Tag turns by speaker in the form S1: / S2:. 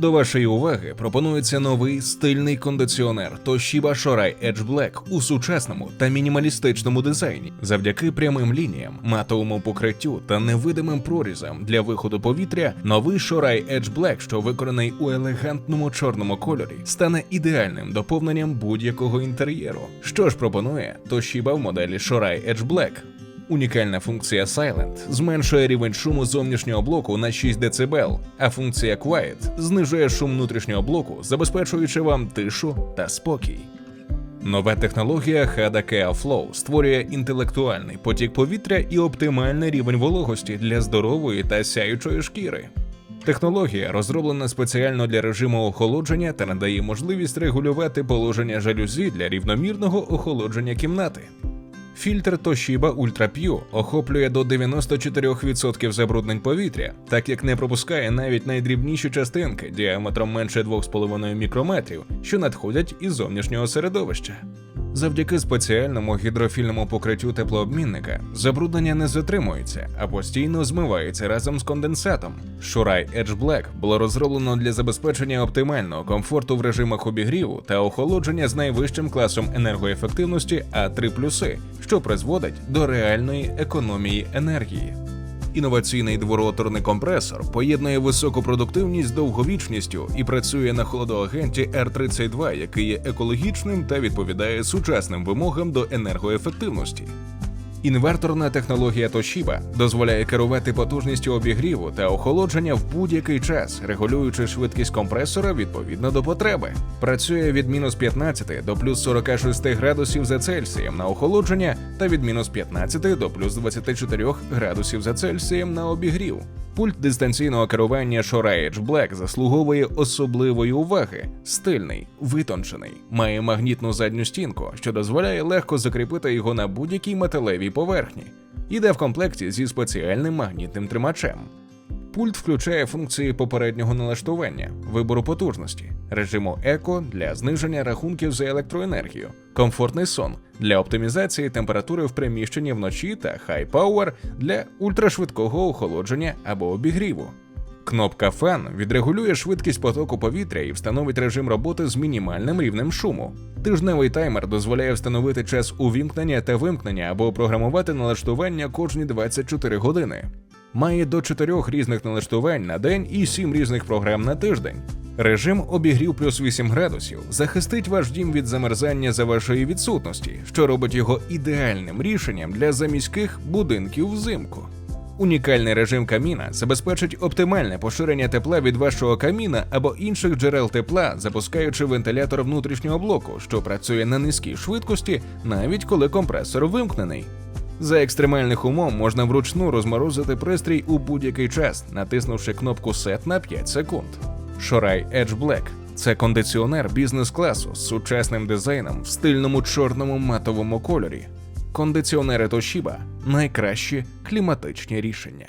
S1: До вашої уваги пропонується новий стильний кондиціонер Toshiba Shorai Edge Black у сучасному та мінімалістичному дизайні, завдяки прямим лініям, матовому покриттю та невидимим прорізам для виходу повітря. Новий Shorai Edge Black, що виконаний у елегантному чорному кольорі, стане ідеальним доповненням будь-якого інтер'єру. Що ж пропонує Toshiba в моделі Shorai Edge Black? Унікальна функція Silent зменшує рівень шуму зовнішнього блоку на 6 дБ, а функція Quiet знижує шум внутрішнього блоку, забезпечуючи вам тишу та спокій. Нова технологія HADA Kea Flow створює інтелектуальний потік повітря і оптимальний рівень вологості для здорової та сяючої шкіри. Технологія розроблена спеціально для режиму охолодження та надає можливість регулювати положення жалюзі для рівномірного охолодження кімнати. Фільтр Toshiba Ultra Pure охоплює до 94% забруднень повітря, так як не пропускає навіть найдрібніші частинки діаметром менше 2,5 мікрометрів, що надходять із зовнішнього середовища. Завдяки спеціальному гідрофільному покриттю теплообмінника забруднення не затримується, а постійно змивається разом з конденсатом. Shorai Edge Black було розроблено для забезпечення оптимального комфорту в режимах обігріву та охолодження з найвищим класом енергоефективності А3+, що призводить до реальної економії енергії. Інноваційний двороторний компресор поєднує високу продуктивність з довговічністю і працює на холодоагенті R32, який є екологічним та відповідає сучасним вимогам до енергоефективності. Інверторна технологія Toshiba дозволяє керувати потужністю обігріву та охолодження в будь-який час, регулюючи швидкість компресора відповідно до потреби. Працює від мінус 15 до плюс 46 градусів за Цельсієм на охолодження та від мінус 15 до плюс 24 градусів за Цельсієм на обігрів. Пульт дистанційного керування Shorai Edge Black заслуговує особливої уваги. Стильний, витончений, має магнітну задню стінку, що дозволяє легко закріпити його на будь-якій металевій поверхні. Іде в комплекті зі спеціальним магнітним тримачем. Пульт включає функції попереднього налаштування, вибору потужності, режиму еко для зниження рахунків за електроенергію, комфортний сон для оптимізації температури в приміщенні вночі та High Power для ультрашвидкого охолодження або обігріву. Кнопка Фан відрегулює швидкість потоку повітря і встановить режим роботи з мінімальним рівнем шуму. Тижневий таймер дозволяє встановити час увімкнення та вимкнення або програмувати налаштування кожні 24 години. Має до 4 різних налаштувань на день і 7 різних програм на тиждень. Режим обігрів плюс 8 градусів захистить ваш дім від замерзання за вашої відсутності, що робить його ідеальним рішенням для заміських будинків взимку. Унікальний режим каміна забезпечить оптимальне поширення тепла від вашого каміна або інших джерел тепла, запускаючи вентилятор внутрішнього блоку, що працює на низькій швидкості, навіть коли компресор вимкнений. За екстремальних умов можна вручну розморозити пристрій у будь-який час, натиснувши кнопку Set на 5 секунд. Шорай Edge Black – це кондиціонер бізнес-класу з сучасним дизайном в стильному чорному матовому кольорі. Кондиціонери Toshiba – найкращі кліматичні рішення.